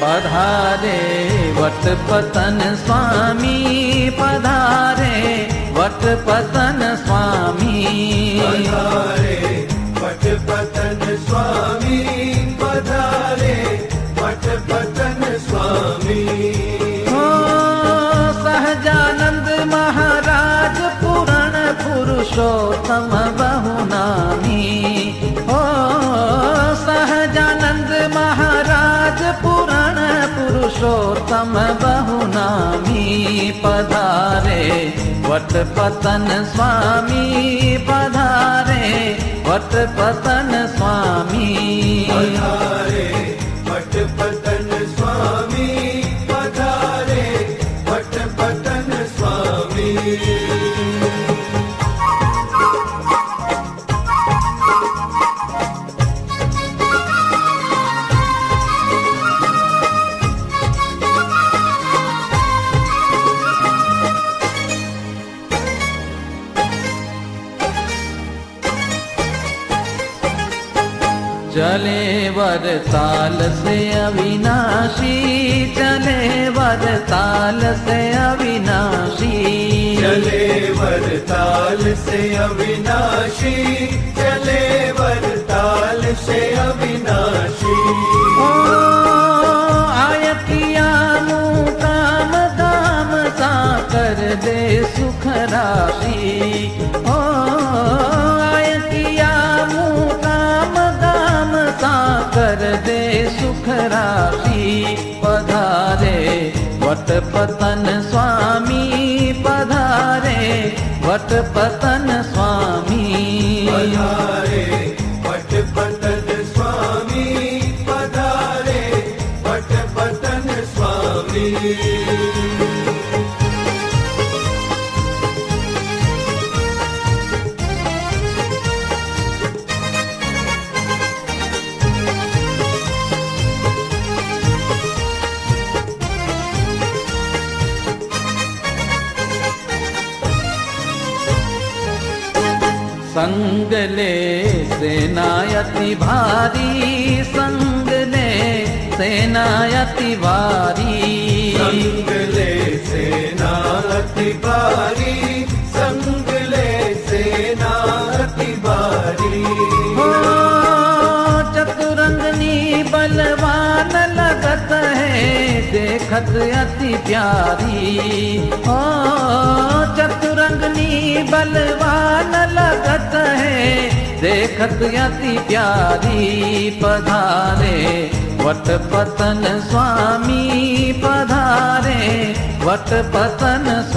पधारे वटपतन स्वामी पधारे वटपतन स्वामी। पधारे पटपतन स्वामी पधारे पटपतन स्वामी। हो सहजानंद महाराज पुराण पुरुषोत्तम पुरुषोत्तम बहुनामी पधारे। वटपतन स्वामी पधारे वटपतन स्वामी पधारे। पटपतन स्वामी पधारे पटपतन स्वामी चले वरताल से अविनाशी चले वरताल से अविनाशी। चले वरताल से अविनाशी चले वरताल से वटपतन स्वामी पधारे वटपतन स्वामी पधारे पटपतन स्वामी पधारे पटपतन स्वामी संग ले सेनायति भारी संग ले सेनायति भारी संग ले सेनायति भारी संग ले सेनायति भारी। हो चतुरंगनी बलवान लगत है देखत अति प्यारी। ओ चतुरंगनी बलवान लगत देखत अति प्यारी पधारे वटपतन स्वामी पधारे वटपतन स्वामी